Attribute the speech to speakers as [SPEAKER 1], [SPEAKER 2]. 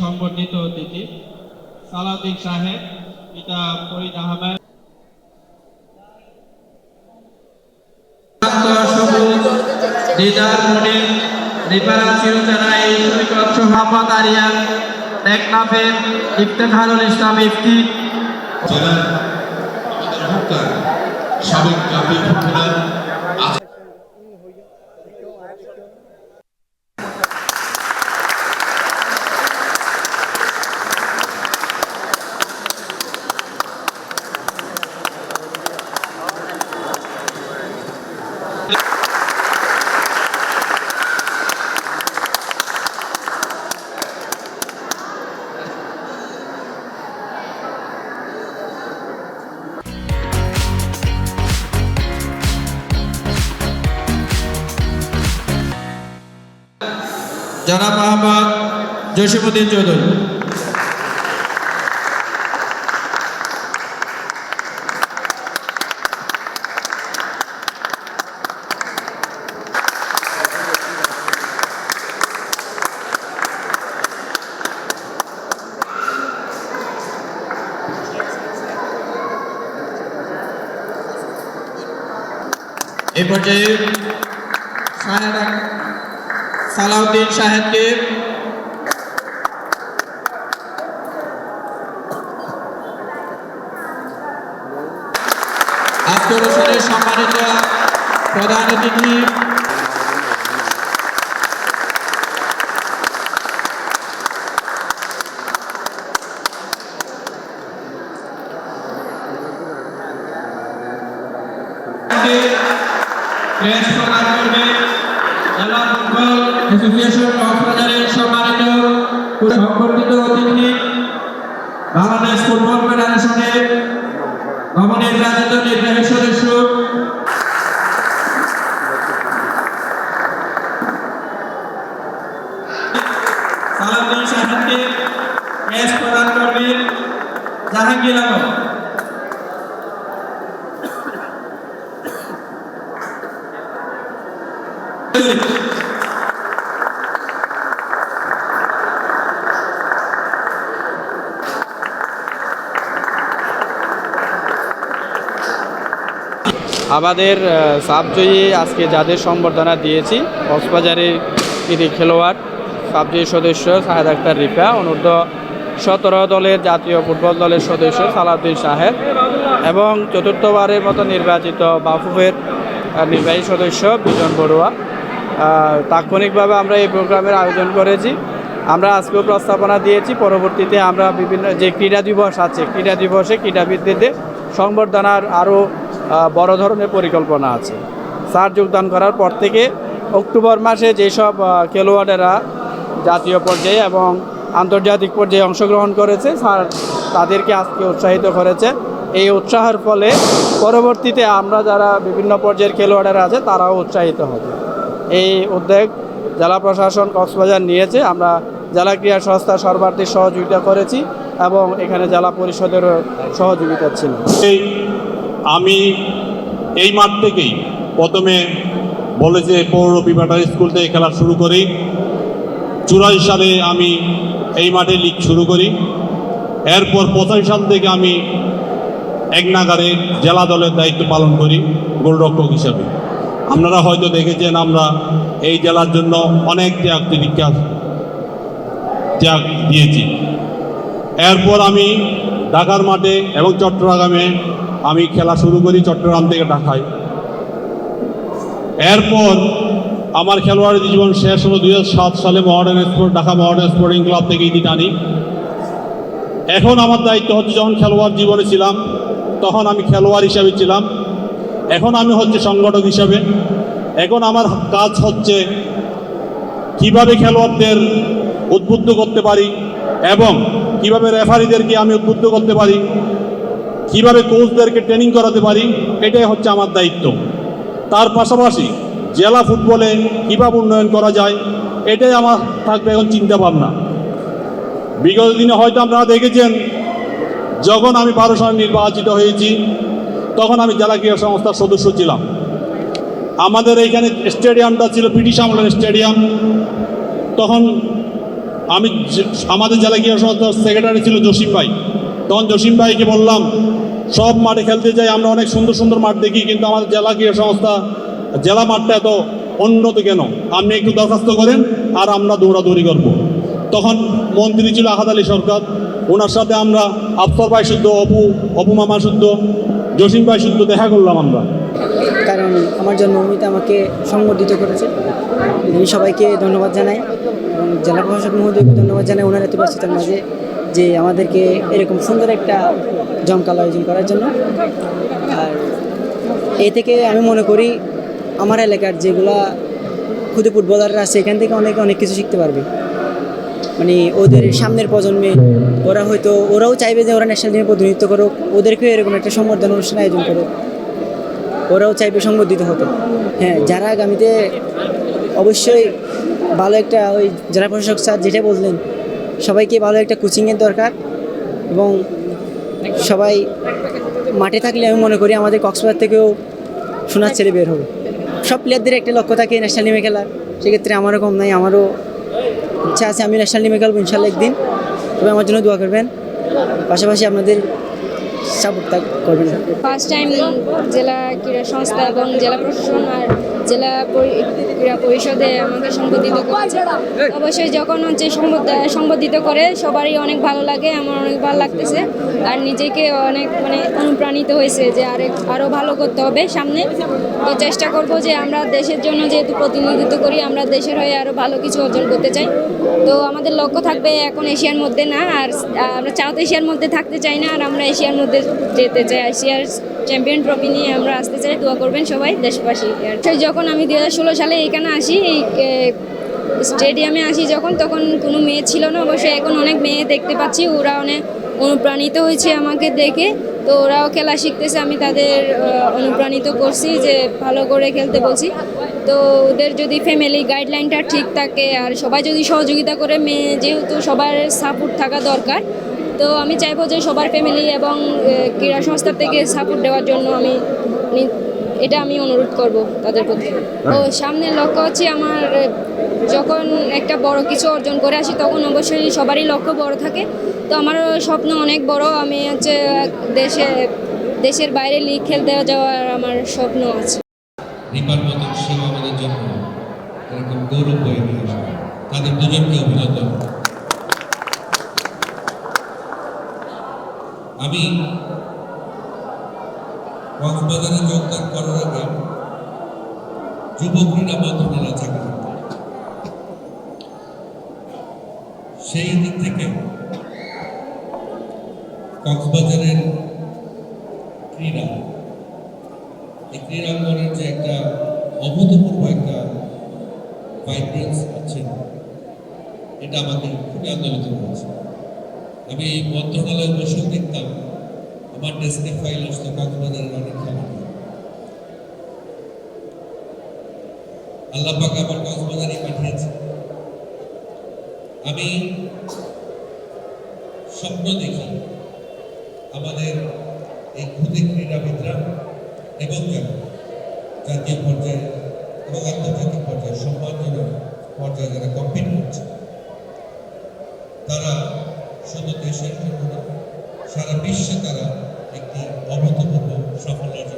[SPEAKER 1] সংবর্ধিত অতিথি সালাউদ্দিন সাহেব পিতা ফরিদ আহমেদ। দিদার মুনির রিপারা চিরচারা এই সৈকত সভাপত আরিয়ান টেকনাফের ইফতেখারুল ইসলাম ইফতি।
[SPEAKER 2] জেলার আমাদের অহংকার সাবেক জাতীয় ফুটবলার
[SPEAKER 1] জনাব মোহাম্মদ জসিমুদ্দিন চৌধুরী। এই পর্যায়ে সালাউদ্দিন সাহেবকে। আজকের অনুষ্ঠানের সম্মানিত প্রধান অতিথি। ক্রেস্ট প্রদান করবে ফুটবল অ্যাসোসিয়েশন কক্সবাজারের সম্মানিত সংবর্ধিত অতিথি বাংলাদেশ ফুটবল ফেডারেশনের নবনির্বাচিত নির্বাহী সদস্য। করবেন জাহাঙ্গীর
[SPEAKER 3] আমাদের সাবজয়ী আজকে যাদের সম্বর্ধনা দিয়েছি, কক্সবাজারের কৃতি খেলোয়াড় সাবজয়ী সদস্য সাহেদ আক্তার রিফা, অনূর্ধ্ব সতেরো দলের জাতীয় ফুটবল দলের সদস্য সালাউদ্দিন সাহেব এবং চতুর্থবারের মতো নির্বাচিত বাফুফের নির্বাহী সদস্য বিজন বড়ুয়া। তাৎক্ষণিকভাবে আমরা এই প্রোগ্রামের আয়োজন করেছি। আমরা আজকেও প্রস্তাবনা দিয়েছি, পরবর্তীতে আমরা বিভিন্ন যে ক্রীড়া দিবস আছে, ক্রীড়া দিবসে ক্রীড়াবিদদের সংবর্ধনার আরও বড় ধরনের পরিকল্পনা আছে। স্যার যোগদান করার পর থেকে অক্টোবর মাসে যেসব খেলোয়াড়েরা জাতীয় পর্যায়ে এবং আন্তর্জাতিক পর্যায়ে অংশগ্রহণ করেছে স্যার তাদেরকে আজকে উৎসাহিত করেছে। এই উৎসাহের ফলে পরবর্তীতে আমরা যারা বিভিন্ন পর্যায়ের খেলোয়াড়েরা আছে, তারাও উৎসাহিত হবে। এই উদ্যোগ জেলা প্রশাসন কক্সবাজার নিয়েছে। আমরা জেলা ক্রীড়া সংস্থা সর্বার্থী সহযোগিতা করেছি এবং এখানে জেলা পরিষদেরও সহযোগিতা ছিল।
[SPEAKER 4] এই আমি এই মাঠ থেকেই প্রথমে বলে যে পৌর বিভাটার স্কুল থেকে খেলা শুরু করি। চুরাশি সালে আমি এই মাঠে লিগ শুরু করি। এরপর পঁচাশি সাল থেকে আমি এক নাগারে জেলা দলের দায়িত্ব পালন করি গোলরক্ষক হিসাবে। আপনারা হয়তো দেখেছেন আমরা এই জেলার জন্য অনেক ত্যাগ তিরিক্ষা ত্যাগ দিয়েছি। এরপর আমি ঢাকার মাঠে এবং চট্টগ্রামে আমি খেলা শুরু করি চট্টগ্রাম থেকে ঢাকায়। এরপর আমার খেলোয়াড়ি জীবন শেষ হলো দুই হাজার সাত সালে modern sport Dhaka modern sporting club থেকে ইতি টানি এখন আমার দায়িত্ব হচ্ছে যখন খেলোয়াড় জীবনে ছিলাম, তখন আমি খেলোয়াড় হিসাবে ছিলাম। এখন আমি হচ্ছে সংগঠক হিসাবে। এখন আমার কাজ হচ্ছে কীভাবে খেলোয়াড়দের উদ্বুদ্ধ করতে পারি এবং কীভাবে রেফারিদেরকে আমি উদ্বুদ্ধ করতে পারি কীভাবে কোচদেরকে ট্রেনিং করাতে পারি, এটাই হচ্ছে আমার দায়িত্ব। তার পাশাপাশি জেলা ফুটবলে কীভাবে উন্নয়ন করা যায়, এটাই আমার থাকবে এখন চিন্তা ভাবনা বিগত দিনে হয়তো আপনারা দেখেছেন, যখন আমি বারো সালে নির্বাচিত হয়েছি, তখন আমি জেলা ক্রীড়া সংস্থার সদস্য ছিলাম। আমাদের এইখানে স্টেডিয়ামটা ছিল ব্রিটিশ আমলের স্টেডিয়াম। তখন আমি আমাদের জেলা ক্রীড়া সংস্থার সেক্রেটারি ছিল জসিম ভাই। তখন জসিম ভাইকে বললাম, সব মাঠে খেলতে যাই, আমরা অনেক সুন্দর সুন্দর মাঠ দেখি, কিন্তু আমাদের জেলা ক্রীড়া সংস্থা, জেলা মাঠটা এত উন্নত কেন? আপনি একটু দরখাস্ত করেন, আর আমরা দৌড়াদৌড়ি করব। তখন মন্ত্রী ছিল আহাদ আলী সরকার, ওনার সাথে আমরা আফসর ভাই শুদ্ধ, অপু অপু মামা শুদ্ধ, জসিম ভাই শুদ্ধ দেখা করলাম আমরা।
[SPEAKER 5] কারণ আমার জন্য জন্মভূমিতে আমাকে সংবর্ধিত করেছে। সবাইকে ধন্যবাদ জানাই এবং জেলা প্রশাসক মহোদয়কে ধন্যবাদ জানাই ওনার এত ব্যস্ততার মাঝে। যে আমাদেরকে এরকম সুন্দর একটা জমকাল আয়োজন করার জন্য। আর এ থেকে আমি মনে করি আমার এলাকার যেগুলা ক্ষুদে ফুটবলাররা আছে, এখান থেকে অনেকে অনেক কিছু শিখতে পারবে। মানে ওদের সামনের প্রজন্মে ওরা হয়তো, ওরাও চাইবে যে ওরা ন্যাশনাল টিমে প্রতিনিধিত্ব করুক, ওদেরকেও এরকম একটা সম্বর্ধনা অনুষ্ঠান আয়োজন করুক। ওরাও চাইবে সংবর্ধিত হতে। হ্যাঁ যারা আগামীতে অবশ্যই ভালো একটা ওই জেলা প্রশাসক স্যার যেটা বললেন সবাইকে ভালো একটা কোচিংয়ের দরকার এবং সবাই মাঠে থাকলে আমি মনে করি আমাদের কক্সবাজার থেকেও সোনার ছেলে বের হবে। সব প্লেয়ারদের একটা লক্ষ্য থাকে ন্যাশনাল টিমে খেলার। সেক্ষেত্রে আমারও কম নাই, আমারও ইচ্ছা আছে আমি ন্যাশনাল টিমে খেলব ইনশাল্লাহ একদিন। তবে আমার জন্য দোয়া করবেন। পাশাপাশি আপনাদের সাপোর্ট করবেন।
[SPEAKER 6] ফার্স্ট টাইম জেলা ক্রীড়া সংস্থা এবং জেলা প্রশাসন আর জেলা ক্রীড়া পরিষদে আমাকে সংবর্ধিত করেছে। অবশ্যই যখন হচ্ছে সংবর্ধিত করে সবারই অনেক ভালো লাগে আমার অনেক ভালো লাগতেছে। আর নিজেকে অনেক মানে অনুপ্রাণিত হয়েছে যে আরেক আরও ভালো করতে হবে সামনে। তো চেষ্টা করব যে আমরা দেশের জন্য যেহেতু প্রতিনিধিত্ব করি আমরা দেশের হয়ে আরও ভালো কিছু অর্জন করতে চাই। তো আমাদের লক্ষ্য থাকবে এখন এশিয়ার মধ্যে না আর আমরা সাউথ এশিয়ার মধ্যে থাকতে চাই না আর আমরা এশিয়ার মধ্যে যেতে চাই। এশিয়ার চ্যাম্পিয়ন ট্রফি নিয়ে আমরা আসতে চাই দোয়া করবেন সবাই দেশবাসী। আর সেই যখন আমি দু হাজার ষোলো সালে এখানে আসি, এই স্টেডিয়ামে আসি যখন, তখন কোনো মেয়ে ছিল না। অবশ্যই এখন অনেক মেয়ে দেখতে পাচ্ছি, ওরা অনেক অনুপ্রাণিত হয়েছে আমাকে দেখে। তো ওরাও খেলা শিখতেছে, আমি তাদের অনুপ্রাণিত করছি যে ভালো করে খেলতে বলছি। তো ওদের যদি ফ্যামিলি গাইডলাইনটা ঠিক থাকে, আর সবাই যদি সহযোগিতা করে, মেয়ে যেহেতু সবার সাপোর্ট থাকা দরকার, তো আমি চাইব যে সবার ফ্যামিলি এবং ক্রীড়া সংস্থা থেকে সাপোর্ট দেওয়ার জন্য আমি এটা আমি অনুরোধ করব তাদের প্রতি। ও সামনের লক্ষ্য হচ্ছে আমার যখন একটা বড় কিছু অর্জন করে আসি তখন অবশ্যই সবারই লক্ষ্য বড় থাকে। তো আমারও স্বপ্ন অনেক বড়। আমি হচ্ছে দেশে দেশের বাইরে লিগ খেলতে যাওয়ার আমার স্বপ্ন আছে।
[SPEAKER 2] রিপার মতন সেও আমাদের জন্য এরকম গৌরব বয়ে নিয়ে আসবে তাদের দুজনকে অভিনন্দন। আমি কক্সবাজারে যোগদান করার আগে যুব ক্রীড়া মন্ত্রণালয়ে চাকরি সেই দিক থেকে কক্সবাজারের ক্রীড়া, এই ক্রীড়াঙ্গনের যে একটা অভূতপূর্ব একটা ভাইব্রেন্স আছে, এটা আমাকে খুবই আন্দোলিত করেছে আমি এই মন্ত্রণালয়ে বসেও দেখতাম আমার ডেস্কে ফাইল আসতো কক্সবাজারের অনেক খেলা। আল্লাহ আমার কক্সবাজারই পাঠিয়েছে আমি স্বপ্ন দেখি আমাদের এই ক্ষুদে ক্রীড়াবিদরা এবং জাতীয় পর্যায়ে এবং আন্তর্জাতিক পর্যায়ে সম্মানজনক পর্যায়ে যারা কম্পিট করছে, তারা শুধু দেশের জন্য সারা বিশ্বে তারা একটি অভূতপূর্ব সাফল্য